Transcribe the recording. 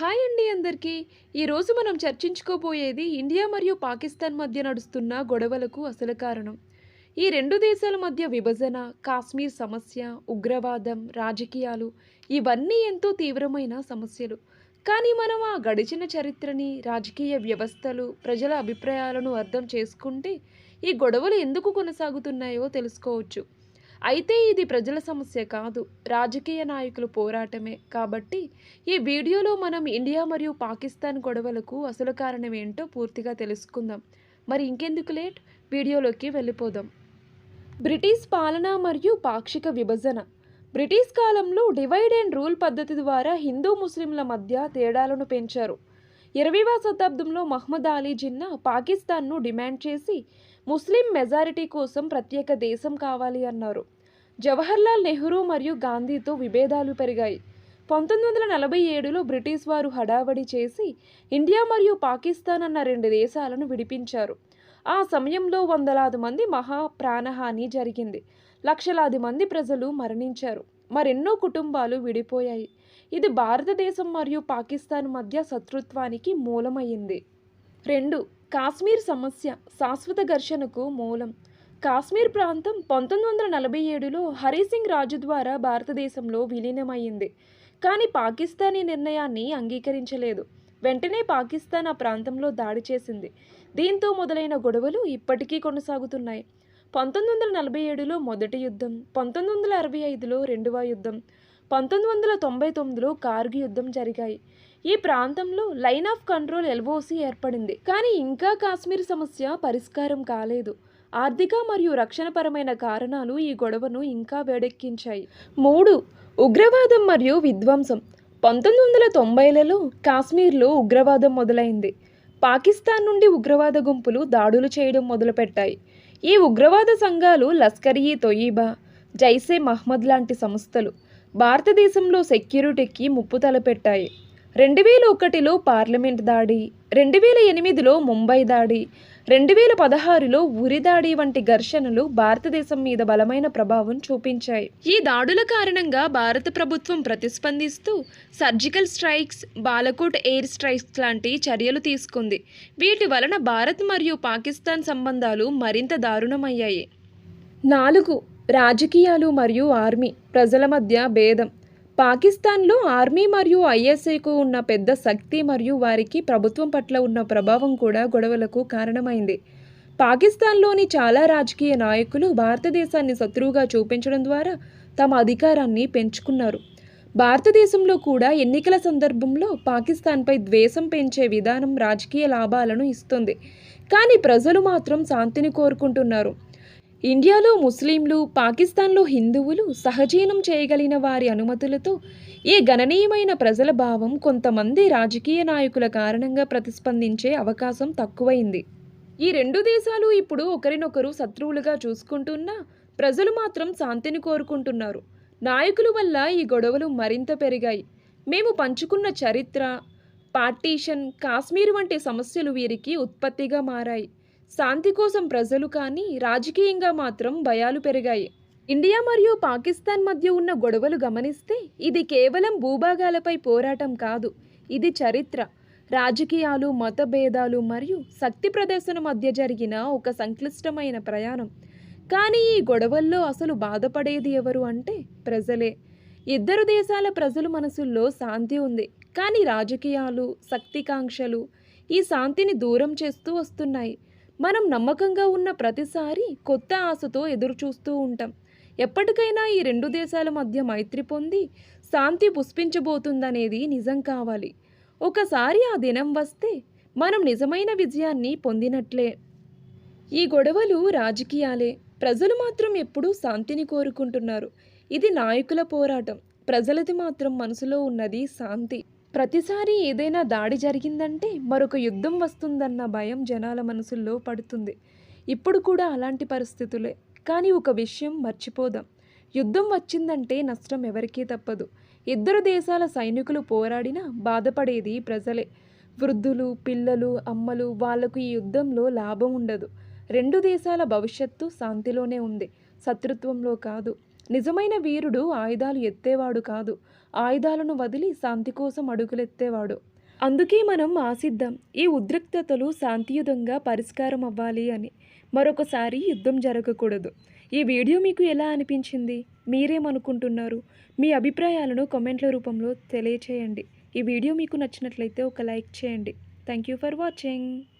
Hi అండి అందరికీ. ఈరోజు మనం చర్చించుకోబోయేది ఇండియా మరియు పాకిస్తాన్ మధ్య నడుస్తున్న గొడవలకు అసలు కారణం. ఈ రెండు దేశాల మధ్య విభజన కాశ్మీర్ సమస్య ఉగ్రవాదం రాజకీయాలు ఇవన్నీ ఎంతో తీవ్రమైన సమస్యలు. కానీ మనం ఆ గడిచిన చరిత్రని రాజకీయ వ్యవస్థలు ప్రజల అభిప్రాయాలను అర్థం చేసుకుంటే ఈ గొడవలు ఎందుకు కొనసాగుతున్నాయో తెలుసుకోవచ్చు. అయితే ఇది ప్రజల సమస్య కాదు. రాజకీయ నాయకుల పోరాటమే. కాబట్టి ఈ వీడియోలో మనం ఇండియా మరియు పాకిస్తాన్ గొడవలకు అసలు కారణం ఏంటో పూర్తిగా తెలుసుకుందాం. మరి ఇంకెందుకు లేట్? వీడియోలోకి వెళ్ళిపోదాం. బ్రిటిష్ పాలన మరియు పాక్షిక విభజన. బ్రిటిష్ కాలంలో డివైడ్ అండ్ రూల్ పద్ధతి ద్వారా హిందూ ముస్లింల మధ్య తేడాలను పెంచారు. ఇరవైవ శతాబ్దంలో మహ్మద్ అలీ జిన్నా పాకిస్తాన్ను డిమాండ్ చేసి ముస్లిం మెజారిటీ కోసం ప్రత్యేక దేశం కావాలి అన్నారు. జవహర్లాల్ నెహ్రూ మరియు గాంధీతో విభేదాలు పెరిగాయి. పంతొమ్మిది వందల నలభై ఏడులో బ్రిటిష్ వారు హడావడి చేసి ఇండియా మరియు పాకిస్తాన్ అన్న రెండు దేశాలను విడిపించారు. ఆ సమయంలో వందలాది మంది మహా ప్రాణహాని జరిగింది. లక్షలాది మంది ప్రజలు మరణించారు. మరెన్నో కుటుంబాలు విడిపోయాయి. ఇది భారతదేశం మరియు పాకిస్తాన్ మధ్య శత్రుత్వానికి మూలమైంది రెండు కాశ్మీర్ సమస్య శాశ్వత ఘర్షణకు మూలం. కాశ్మీర్ ప్రాంతం పంతొమ్మిది వందల నలభై ఏడులో హరిసింగ్ రాజు ద్వారా భారతదేశంలో విలీనమైంది కానీ పాకిస్తాన్ ఈ నిర్ణయాన్ని అంగీకరించలేదు. వెంటనే పాకిస్తాన్ ఆ ప్రాంతంలో దాడి చేసింది. దీంతో మొదలైన గొడవలు ఇప్పటికీ కొనసాగుతున్నాయి. పంతొమ్మిది వందల నలభై ఏడులో మొదటి యుద్ధం పంతొమ్మిది వందల అరవై ఐదులో రెండవ యుద్ధం పంతొమ్మిది వందల తొంభై తొమ్మిదిలో కార్గి యుద్ధం జరిగాయి. ఈ ప్రాంతంలో లైన్ ఆఫ్ కంట్రోల్ ఎల్ఓసి ఏర్పడింది. కానీ ఇంకా కాశ్మీర్ సమస్య పరిష్కారం కాలేదు. ఆర్థిక మరియు రక్షణపరమైన కారణాలు ఈ గొడవను ఇంకా వేడెక్కించాయి. మూడు ఉగ్రవాదం మరియు విధ్వంసం. పంతొమ్మిది వందల తొంభైలలో కాశ్మీర్లో ఉగ్రవాదం మొదలైంది. పాకిస్తాన్ నుండి ఉగ్రవాద గుంపులు దాడులు చేయడం మొదలుపెట్టాయి. ఈ ఉగ్రవాద సంఘాలు లస్కర్ ఈ తొయీబా జైసే మహ్మద్ లాంటి సంస్థలు. భారతదేశంలో సెక్యూరిటీకి ముప్పు తలపెట్టాయి. రెండు వేల ఒకటిలో పార్లమెంట్ దాడి రెండు వేల ఎనిమిదిలో ముంబై దాడి రెండు వేల పదహారులో ఉరి దాడి వంటి ఘర్షణలు భారతదేశం మీద బలమైన ప్రభావం చూపించాయి. ఈ దాడుల కారణంగా భారత ప్రభుత్వం ప్రతిస్పందిస్తూ surgical strikes Balakot air strikes లాంటి చర్యలు తీసుకుంది. వీటి వలన భారత్ మరియు పాకిస్తాన్ సంబంధాలు మరింత దారుణమయ్యాయి. నాలుగు రాజకీయాలు మరియు ఆర్మీ ప్రజల మధ్య భేదం. పాకిస్తాన్లో ఆర్మీ మరియు ఐఎస్ఐకు ఉన్న పెద్ద శక్తి మరియు వారికి ప్రభుత్వం పట్ల ఉన్న ప్రభావం కూడా గొడవలకు కారణమైంది. పాకిస్తాన్లోని చాలా రాజకీయ నాయకులు భారతదేశాన్ని శత్రువుగా చూపించడం ద్వారా తమ అధికారాన్ని పెంచుకున్నారు. భారతదేశంలో కూడా ఎన్నికల సందర్భంలో పాకిస్తాన్పై ద్వేషం పెంచే విధానం రాజకీయ లాభాలను ఇస్తుంది. కానీ ప్రజలు మాత్రం శాంతిని కోరుకుంటున్నారు. ఇండియాలో ముస్లింలు పాకిస్తాన్లో హిందువులు సహజీవనం చేయగలిగిన వారి అనుమతులతో ఈ గణనీయమైన ప్రజల భావం కొంతమంది రాజకీయ నాయకుల కారణంగా ప్రతిస్పందించే అవకాశం తక్కువైంది. ఈ రెండు దేశాలు ఇప్పుడు ఒకరినొకరు శత్రువులుగా చూసుకుంటున్నా ప్రజలు మాత్రం శాంతిని కోరుకుంటున్నారు. నాయకుల వల్ల ఈ గొడవలు మరింత పెరిగాయి. మేము పంచుకున్న చరిత్ర పార్టీషన్ కాశ్మీర్ వంటి సమస్యలు వీరికి ఉత్పత్తిగా మారాయి. శాంతి కోసం ప్రజలు కానీ రాజకీయంగా మాత్రం భయాలు పెరిగాయి. ఇండియా మరియు పాకిస్తాన్ మధ్య ఉన్న గొడవలు గమనిస్తే ఇది కేవలం భూభాగాలపై పోరాటం కాదు ఇది చరిత్ర. రాజకీయాలు మతభేదాలు మరియు శక్తి ప్రదర్శన మధ్య జరిగిన ఒక సంక్లిష్టమైన ప్రయాణం. కానీ ఈ గొడవల్లో అసలు బాధపడేది ఎవరు అంటే ప్రజలే. ఇద్దరు దేశాల ప్రజల మనసుల్లో శాంతి ఉంది కానీ రాజకీయాలు శక్తికాంక్షలు ఈ శాంతిని దూరం చేస్తూ వస్తున్నాయి. మనం నమ్మకంగా ఉన్న ప్రతిసారి కొత్త ఆశతో ఎదురుచూస్తూ ఉంటాం. ఎప్పటికైనా ఈ రెండు దేశాల మధ్య మైత్రి పొంది శాంతి పుష్పించబోతుందనేది నిజం కావాలి. ఒకసారి ఆ దినం వస్తే మనం నిజమైన విజయాన్ని పొందినట్లే. ఈ గొడవలు రాజకీయాలే. ప్రజలు మాత్రం ఎప్పుడూ శాంతిని కోరుకుంటున్నారు. ఇది నాయకుల పోరాటం. ప్రజలది మాత్రం మనసులో ఉన్నది శాంతి. ప్రతిసారి ఏదైనా దాడి జరిగిందంటే మరొక యుద్ధం వస్తుందన్న భయం జనాల మనసుల్లో పడుతుంది. ఇప్పుడు కూడా అలాంటి పరిస్థితులే. కానీ ఒక విషయం మర్చిపోదాం. యుద్ధం వచ్చిందంటే నష్టం ఎవరికీ తప్పదు. ఇద్దరు దేశాల సైనికులు పోరాడినా బాధపడేది ప్రజలే. వృద్ధులు పిల్లలు అమ్మలు వాళ్ళకు ఈ యుద్ధంలో లాభం ఉండదు. రెండు దేశాల భవిష్యత్తు శాంతిలోనే ఉంది. శత్రుత్వంలో కాదు. నిజమైన వీరుడు ఆయుధాలు ఎత్తేవాడు కాదు. ఆయుధాలను వదిలి శాంతి కోసం అడుగులెత్తేవాడు. అందుకే మనం ఆశిద్దాం ఈ ఉద్రిక్తతలు శాంతియుతంగా పరిష్కారం అవ్వాలి అని. మరొకసారి యుద్ధం జరగకూడదు. ఈ వీడియో మీకు ఎలా అనిపించింది? మీరేమనుకుంటున్నారు? మీ అభిప్రాయాలను కమెంట్ల రూపంలో తెలియచేయండి. ఈ వీడియో మీకు నచ్చినట్లయితే ఒక లైక్ చేయండి. Thank you for watching.